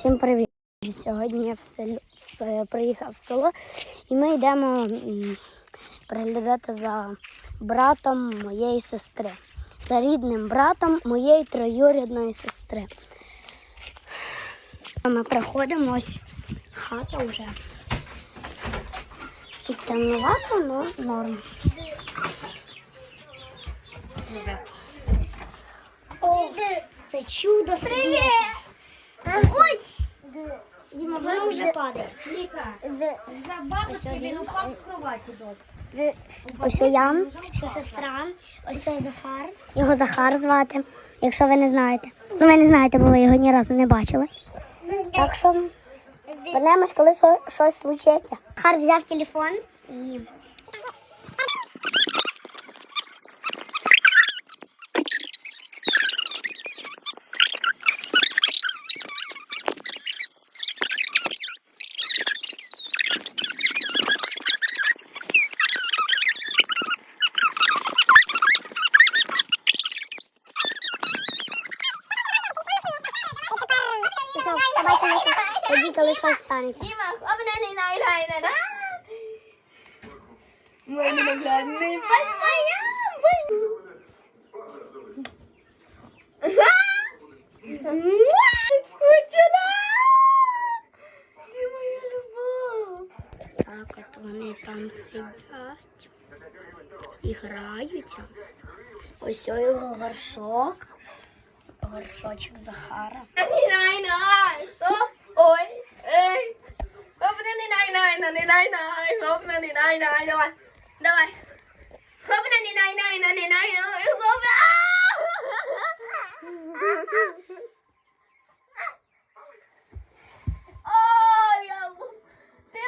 Всім привіт! Сьогодні я в село, в- приїхав в село і ми йдемо приглядати за братом моєї сестри, за рідним братом моєї троюрідної сестри. Ми приходимо, ось хата вже. Тут темновато, але норм. О, це чудо! Привіт! Ой! Діма, воно вже падає. За бабушки він упав з кроваті доць. Ось я, ще сестра, ось Захар. Його Захар звати, якщо ви не знаєте. Ну, ви не знаєте, бо ви його ні разу не бачили. Так що вернемось, коли щось случиться. Захар взяв телефон і. Побачимося тоді, коли щось станеться. Мой ненаглядний пальмая. Скучила. Ти моя любов. Так, от вони там сидять і граються. Ось його горшок. Горшочок Захара. Най-най на най-най. Обнений най-най. Давай. Давай. Обнений най-най на най-най. Ой, я луп. Ти.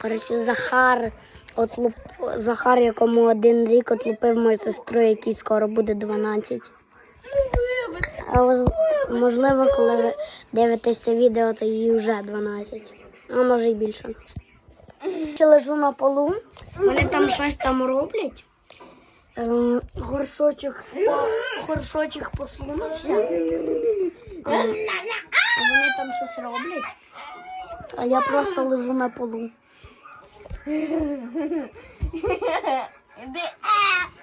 Коротше, Захар, от луп... Захар, якому один рік отлупив мою сестру, якій скоро буде 12. А воз- можливо, коли ви дивитесь це відео, то їй вже 12. А може й більше. Ще лежу на полу, вони там щось там роблять. Ем, горшочок, горшочок посунувся. Ем, а вони там щось роблять. А я просто лежу на полу. А!